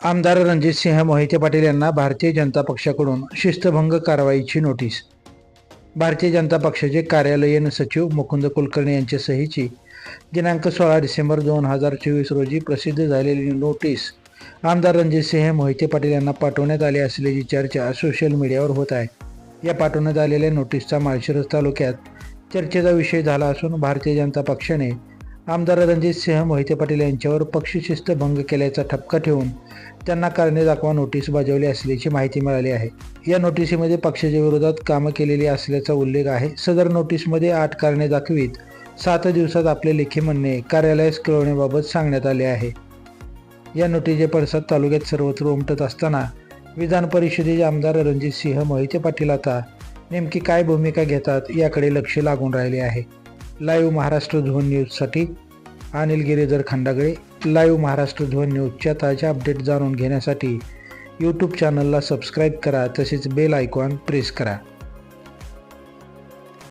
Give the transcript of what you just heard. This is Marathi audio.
आमदार रणजितसिंह मोहिते पाटील यांना भारतीय जनता पक्षाकडून शिस्तभंग कारवाईची नोटीस. भारतीय जनता पक्षाचे कार्यालयीन सचिव मुकुंद कुलकर्णी यांच्या सहीची दिनांक सोळा डिसेंबर दोन हजार चोवीस रोजी प्रसिद्ध झालेली नोटीस आमदार रणजितसिंह मोहिते पाटील यांना पाठवण्यात आली असल्याची चर्चा सोशल मीडियावर होत आहे. या पाठवण्यात आलेल्या नोटीसचा माळशिरस तालुक्यात चर्चेचा विषय झाला असून भारतीय जनता पक्षाने आमदार रणजितसिंह मोहिते पाटील यांच्यावर पक्षशिस्त भंग केल्याचा ठपका ठेवून त्यांना कारणे दाखवा नोटीस बजावली असल्याची माहिती मिळाली आहे. या नोटिसीमध्ये पक्षाच्या विरोधात कामं केलेली असल्याचा उल्लेख आहे. सदर नोटीसमध्ये आठ कारणे दाखवीत. सात दिवसात आपले लेखी म्हणणे कार्यालयास कळवण्याबाबत सांगण्यात आले आहे. या नोटीसचे पडसाद तालुक्यात सर्वत्र उमटत असताना विधान परिषदेचे आमदार रणजितसिंह मोहिते पाटील आता नेमकी काय भूमिका घेतात याकडे लक्ष लागून राहिले आहे. लाईव्ह महाराष्ट्र झोन न्यूजसाठी अनिल गिरीधर खंडागळे लाईव्ह महाराष्ट्र ध्वन न्यूजच्या ताज्या अपडेट जाणून घेण्यासाठी यूट्यूब चॅनलला सबस्क्राईब करा तसेच बेल आयकॉन प्रेस करा.